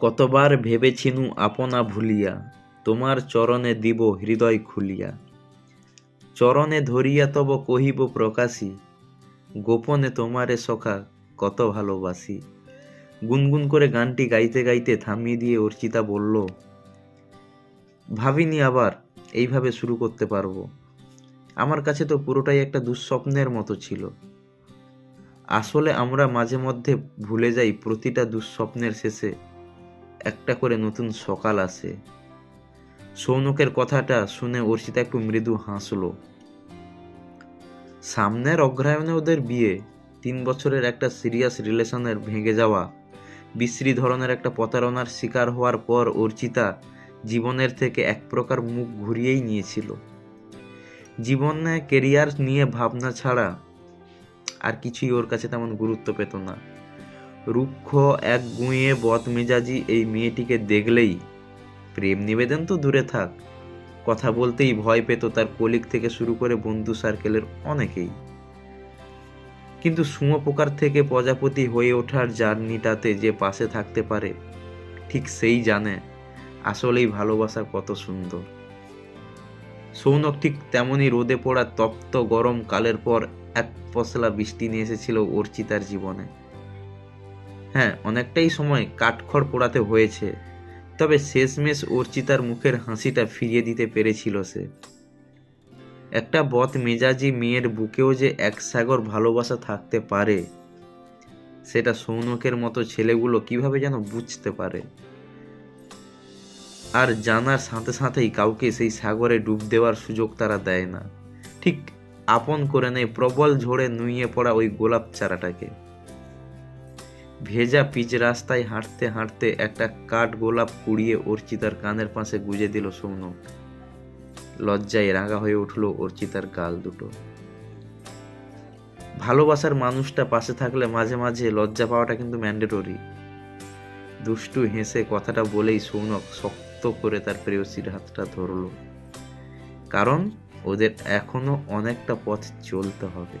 কতবার ভেবেছিনু আপনা ভুলিয়া, তোমার চরণে দিব হৃদয় খুলিয়া। চরণে ধরিয়া তব কহিব প্রকাশী, গোপনে তোমারে সখা কত ভালোবাসি। গুনগুন করে গানটি গাইতে গাইতে থামিয়ে দিয়ে অর্চিতা বলল, ভাবিনি আবার এইভাবে শুরু করতে পারব। আমার কাছে তো পুরোটাই একটা দুঃস্বপ্নের মতো ছিল। আসলে আমরা মাঝে মধ্যে ভুলে যাই প্রতিটা দুঃস্বপ্নের শেষে। একটা করে নতুন সকাল আসে সৌনকের কথাটা শুনে অর্চিতা একটু মৃদু হাসলো। সামনের অগ্রায়ণে ওদের বিয়ে, তিন বছরের একটা সিরিয়াস রিলেশনের ভেঙে যাওয়া, বিশ্রী ধরনের একটা প্রতারণার শিকার হওয়ার পর অর্চিতা জীবনের থেকে এক প্রকার মুখ ঘুরিয়েই নিয়েছিল। জীবনে কেরিয়ার নিয়ে ভাবনা ছাড়া আর কিছুই ওর কাছে তেমন গুরুত্ব পেত না। রুক্ষ এক গুঁয়ে বদমেজাজি এই মেয়েটিকে দেখলেই প্রেম নিবেদন তো দূরে থাক। কথা বলতেই ভয় পেত তার কলিগ থেকে শুরু করে বন্ধু সার্কেলের অনেকেই। কিন্তু শুঁয়োপোকার থেকে প্রজাপতি হয়ে ওঠার জার্নিটাতে যে পাশে থাকতে পারে, ঠিক সেই জানে। আসলেই ভালোবাসা কত সুন্দর। সৌনক ঠিক তেমনই রোদে পড়া তপ্ত গরম কালের পর এক পশলা বৃষ্টি নিয়ে এসেছিল অর্চিতার জীবনে। হ্যাঁ অনেকটাই সময় কাঠখড় পোড়াতে হয়েছে। তবে শেষমেশ অর্চিতার মুখের হাসিটা ফিরিয়ে দিতে পেরেছিল সে। একটা বদ মেজাজি মেয়ের বুকেও যে এক সাগর ভালোবাসা থাকতে পারে, সেটা সৌনকের মতো ছেলেগুলো কীভাবে যেন বুঝতে পারে। আর জানার সাথে সাথেই কাউকে সেই সাগরে ডুব দেওয়ার সুযোগ তারা দেয় না। ঠিক আপন করে নেয়, প্রবল ঝড়ে নুইয়ে পড়া ওই গোলাপ চারাটাকে। ভেজা পিচ রাস্তায় হাঁটতে হাঁটতে একটা কাঠ গোলাপ কুড়িয়ে অর্চিতার কানের পাশে গুজে দিল সৌনক লজ্জায় রাঙা হয়ে উঠল অর্চিতার গাল দুটো। ভালোবাসার মানুষটা পাশে থাকলে মাঝে মাঝে লজ্জা পাওয়াটা কিন্তু ম্যান্ডেটরি। দুষ্টু হেসে কথাটা বলেই সৌনক শক্ত করে তার প্রেয়সীর হাতটা ধরল। কারণ ওদের এখনও অনেকটা পথ চলতে হবে।